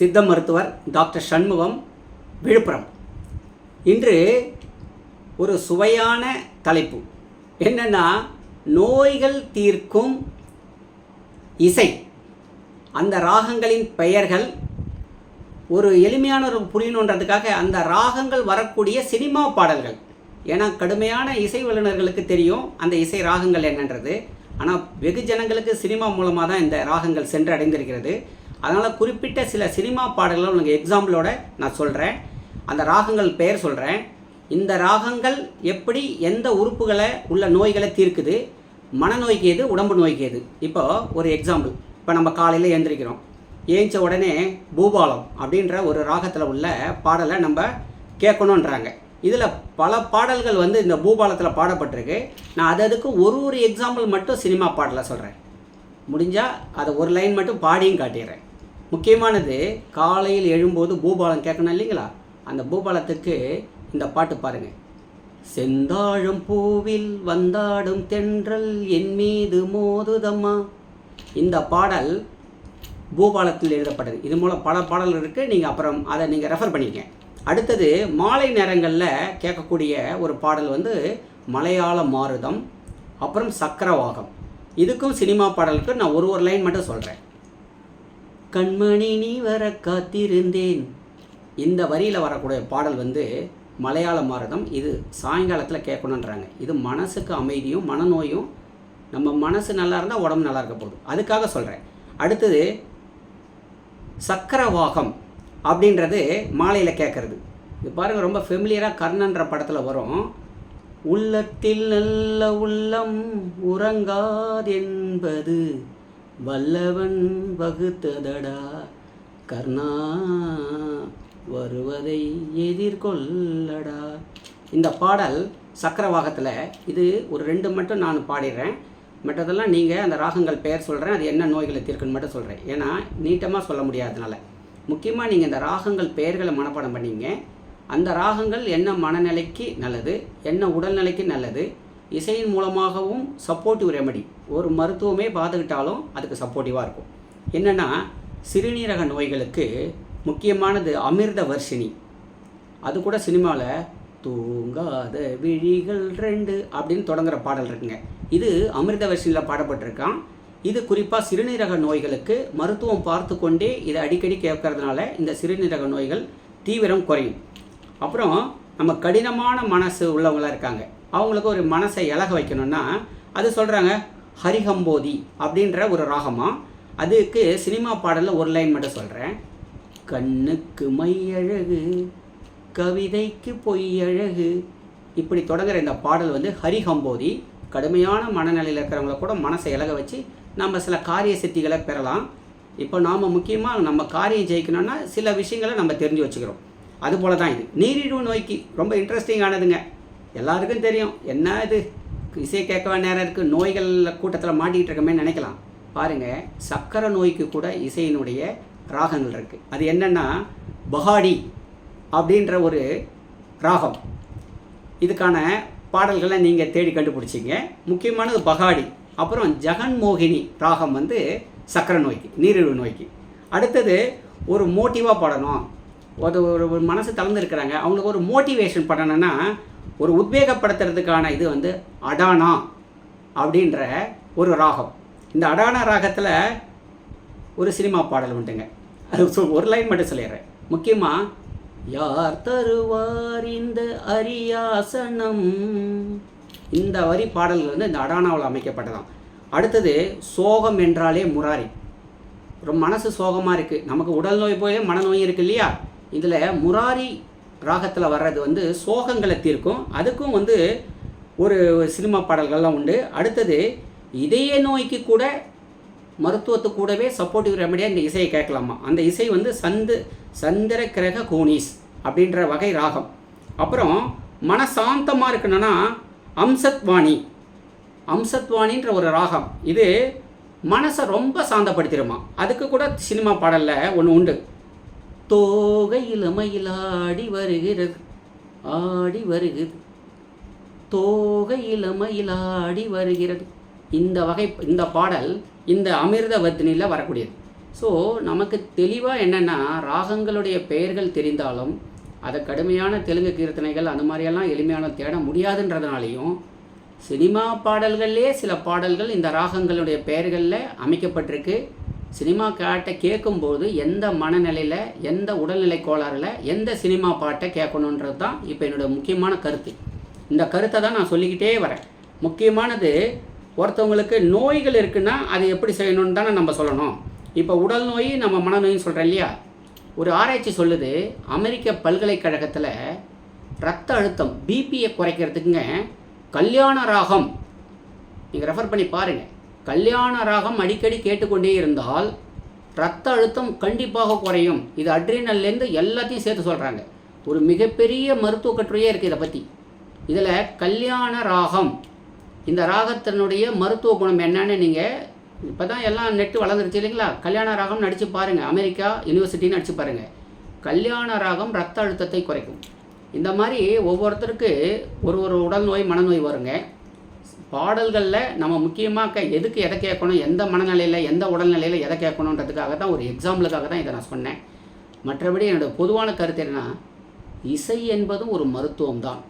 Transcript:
சித்த மருத்துவர் டாக்டர் சண்முகம் விழுப்புரம். இன்று ஒரு சுவையான தலைப்பு. என்னென்னா நோய்கள் தீர்க்கும் இசை. அந்த ராகங்களின் பெயர்கள் ஒரு எளிமையான ஒரு புரியணுன்றதுக்காக அந்த ராகங்கள் வரக்கூடிய சினிமா பாடல்கள். ஏன்னா கடுமையான இசை வல்லுநர்களுக்கு தெரியும் அந்த இசை ராகங்கள் என்னன்றது. ஆனால் வெகு ஜனங்களுக்கு சினிமா மூலமாக தான் இந்த ராகங்கள் சென்று அடைந்திருக்கிறது அதனால் குறிப்பிட்ட சில சினிமா பாடல்களை உங்களுக்கு எக்ஸாம்பிளோட நான் சொல்கிறேன் அந்த ராகங்கள் பெயர் சொல்கிறேன் இந்த ராகங்கள் எப்படி எந்த உறுப்புகளை உள்ள நோய்களை தீர்க்குது? மனநோய்க்கு எது உடம்பு நோய்க்கு எது இப்போ ஒரு எக்ஸாம்பிள் இப்போ நம்ம காலையில் எழுந்திரிக்கிறோம் ஏஞ்ச உடனே பூபாலம் அப்படின்ற ஒரு ராகத்தில் உள்ள பாடலை நம்ம கேட்கணுன்றாங்க இதில் பல பாடல்கள் வந்து இந்த பூபாலத்தில் பாடப்பட்டிருக்கு. நான் அது அதுக்கு ஒரு ஒரு எக்ஸாம்பிள் மட்டும் சினிமா பாடலை சொல்கிறேன் முடிஞ்சால் அதை ஒரு லைன் மட்டும் பாடியும் காட்டிடுறேன். முக்கியமானது காலையில் எழும்போது பூபாலம் கேட்கணும் இல்லைங்களா? அந்த பூபாலத்துக்கு இந்த பாட்டு பாருங்கள் செந்தாழம் பூவில் வந்தாடும் தென்றல் என் மீது மோதுதம்மா. இந்த பாடல் பூபாலத்தில் எழுதப்பட்டது. இது மூலம் பல பாடல்கள் இருக்குது நீங்கள் அப்புறம் அதை நீங்கள் ரெஃபர் பண்ணிக்க அடுத்தது மாலை நேரங்களில் கேட்கக்கூடிய ஒரு பாடல் வந்து மலையாள மாருதம் அப்புறம் சக்கரவாகம். இதுக்கும் சினிமா பாடலுக்கு நான் ஒரு ஒரு லைன் மட்டும் சொல்கிறேன் கண்மணி நீ வர காத்திருந்தேன். இந்த வரியில் வரக்கூடிய பாடல் வந்து மலையாள மாரதம். இது சாயங்காலத்தில் கேட்கணுன்றாங்க இது மனசுக்கு அமைதியும் மனநோயும் நம்ம மனசு நல்லா இருந்தால் உடம்பு நல்லா இருக்க போகுது. அதுக்காக சொல்கிறேன் அடுத்தது சக்கரவாகம் அப்படின்றது மாலையில் கேட்குறது. இது பாருங்கள் ரொம்ப ஃபெமிலியராக கர்ணன்ற படத்தில் வரும். உள்ளத்தில் நல்ல உள்ளம் உறங்காதென்பது. வல்லவன் வகுத்ததடா. கர்ணா வருவதை எதிர்கொள்ளடா. இந்த பாடல் சக்கரவாகத்தில் இது ஒரு ரெண்டு மட்டும் நான் பாடிடுறேன். மற்றதெல்லாம் நீங்கள் அந்த ராகங்கள் பெயர் சொல்கிறேன் அது என்ன நோய்களை தீர்க்குன்னு மட்டும் சொல்கிறேன் ஏன்னா நீட்டமாக சொல்ல முடியாதனால. முக்கியமாக நீங்கள் இந்த ராகங்கள் பெயர்களை மனப்பாடம் பண்ணீங்க. அந்த ராகங்கள் என்ன மனநிலைக்கு நல்லது என்ன உடல்நிலைக்கு நல்லது இசையின் மூலமாகவும் சப்போர்ட்டிவ் ரெமடி ஒரு மருத்துவமே பார்த்துக்கிட்டாலும் அதுக்கு சப்போர்ட்டிவாக இருக்கும். என்னென்னா சிறுநீரக நோய்களுக்கு முக்கியமானது அமிர்த வர்ஷினி. அது கூட சினிமாவில் தூங்காத விழிகள் ரெண்டு அப்படின்னு தொடங்குகிற பாடல் இருக்குங்க. இது அமிர்த வர்ஷினியில் பாடப்பட்டிருக்கான். இது குறிப்பாக சிறுநீரக நோய்களுக்கு மருத்துவம் பார்த்து கொண்டே இதை அடிக்கடி கேட்கறதுனால இந்த சிறுநீரக நோய்கள் தீவிரம் குறையும். அப்புறம் நம்ம கடினமான மனசு உள்ளவங்களாம் இருக்காங்க. அவங்களுக்கு ஒரு மனசை இலக வைக்கணும்னா அது சொல்கிறாங்க ஹரிஹம்போதி அப்படின்ற ஒரு ராகமாக அதுக்கு சினிமா பாடலில் ஒரு லைன் மட்டும் சொல்கிறேன் கண்ணுக்கு மையழகு கவிதைக்கு பொய்யழகு இப்படி தொடங்குற இந்த பாடல் வந்து ஹரிஹம்போதி கடுமையான மனநிலையில் இருக்கிறவங்கள கூட மனசை இலக வச்சு நம்ம சில காரிய சித்திகளை பெறலாம். இப்போ நாம் முக்கியமாக நம்ம காரியம் ஜெயிக்கணும்னா சில விஷயங்களை நம்ம தெரிஞ்சு வச்சுக்கிறோம். அதுபோல தான் இது. நீரிழிவு நோய்க்கு ரொம்ப இன்ட்ரெஸ்டிங்கானதுங்க எல்லாருக்கும் தெரியும். என்ன இது? இசை கேட்க நேரம் இருக்குது நோய்கள் கூட்டத்தில் மாட்டிக்கிட்டு இருக்கமே நினைக்கலாம். பாருங்கள் சக்கரை நோய்க்கு கூட இசையினுடைய ராகங்கள் இருக்குது அது என்னென்னா பஹாடி அப்படின்ற ஒரு ராகம் இதுக்கான பாடல்களை நீங்கள் தேடி கண்டுபிடிச்சிங்க. முக்கியமானது பகாடி. அப்புறம் ஜெகன்மோகினி ராகம் வந்து சக்கரை நோய்க்கு நீரிழிவு நோய்க்கு. அடுத்தது ஒரு மோட்டிவாக பாடணும். ஒரு ஒரு ஒரு மனசு தளர்ந்துருக்கிறாங்க அவங்களுக்கு ஒரு மோட்டிவேஷன் பண்ணணும்னா ஒரு உத்வேகப்படுத்துறதுக்கான இது வந்து அடானா அப்படின்ற ஒரு ராகம். இந்த அடானா ராகத்தில் ஒரு சினிமா பாடல் உண்டுங்க. அது ஒரு லைன் மட்டும் சொல்லிடுறேன். முக்கியமாக யார் தருவார் இந்த அரியாசனம்? இந்த வரி பாடல்கள் வந்து இந்த அடானாவில் அமைக்கப்பட்டதான் அடுத்தது சோகம் என்றாலே முராரி. ரொம்ப மனசு சோகமாக இருக்குது நமக்கு உடல் நோய் போய் மனநோய் இருக்குது இல்லையா? இதில் முராரி ராகத்தில் வர்றது வந்து சோகங்களை தீர்க்கும். அதுக்கும் வந்து ஒரு சினிமா பாடல்கள்லாம் உண்டு. அடுத்தது இதய நோய்க்கு கூட மருத்துவத்து கூடவே சப்போர்ட்டிவ் ரெமடியாக இந்த இசையை கேட்கலாமா? அந்த இசை வந்து சந்து சந்திர கிரக கோனிஸ் அப்படின்ற வகை ராகம். அப்புறம் மனசாந்தமாக இருக்கணும்னா அம்சத்வாணி. அம்சத்வாணின்ற ஒரு ராகம். இது மனசை ரொம்ப சாந்தப்படுத்திடுமா? அதுக்கு கூட சினிமா பாடலில் ஒன்று உண்டு. தோகையில் மயிலாடி வருகிறது ஆடி வருகிறது. தோகையில் மயிலாடி வருகிறது. இந்த வகை இந்த பாடல் இந்த அமிர்த வர்த்தினியில் வரக்கூடியது. ஸோ நமக்கு தெளிவாக என்னென்னா ராகங்களுடைய பெயர்கள் தெரிந்தாலும் அதை கடுமையான தெலுங்கு கீர்த்தனைகள் அந்த மாதிரியெல்லாம் எளிமையான தேட முடியாதுன்றதுனாலையும் சினிமா பாடல்கள்லேயே சில பாடல்கள் இந்த ராகங்களுடைய பெயர்களில் அமைக்கப்பட்டிருக்கு. சினிமா பாட்டை கேட்கும்போது எந்த மனநிலையில் எந்த உடல்நிலை கோளாறில் எந்த சினிமா பாட்டை கேட்கணுன்றது தான் இப்போ என்னோட முக்கியமான கருத்து. இந்த கருத்தை தான் நான் சொல்லிக்கிட்டே வரேன். முக்கியமானது ஒருத்தவங்களுக்கு நோய்கள் இருக்குன்னா அதை எப்படி செய்யணும்னு தானே நம்ம சொல்லணும். இப்போ உடல் நோய் நம்ம மனநோயின்னு சொல்கிறோம் இல்லையா? ஒரு ஆராய்ச்சி சொல்லுது அமெரிக்க பல்கலைக்கழகத்தில் ரத்த அழுத்தம் பிபியை குறைக்கிறதுக்குங்க கல்யாண ராகம். நீங்கள் ரெஃபர் பண்ணி பாருங்கள் கல்யாண ராகம் அடிக்கடி கேட்டுக்கொண்டே இருந்தால் ரத்த அழுத்தம் கண்டிப்பாக குறையும். இது அட்ரினல்லேருந்து எல்லாத்தையும் சேர்த்து சொல்கிறாங்க ஒரு மிகப்பெரிய மருத்துவ கட்டுரையே இருக்குது இதை பற்றி இதில் கல்யாண ராகம் இந்த ராகத்தினுடைய மருத்துவ குணம் என்னன்னு நீங்கள் இப்போ தான் எல்லாம் நெட்டு வளர்ந்துருச்சு இல்லைங்களா? கல்யாண ராகம் நடித்து பாருங்கள் அமெரிக்கா யூனிவர்சிட்டின்னு நடித்து பாருங்கள் கல்யாண ராகம் ரத்த அழுத்தத்தை குறைக்கும். இந்த மாதிரி ஒவ்வொருத்தருக்கு ஒரு ஒரு உடல் நோய் மனநோய் வருங்க. பாடல்களில் நம்ம முக்கியமாக எதுக்கு எதை கேட்கணும் எந்த மனநிலையில் எந்த உடல்நிலையில் எதை கேட்கணுன்றதுக்காக தான் ஒரு எக்ஸாம்பிளுக்காக தான் இதை நான் சொன்னேன். மற்றபடி என்னோட பொதுவான கருத்து என்னன்னா இசை என்பதும் ஒரு மருத்துவம் தான்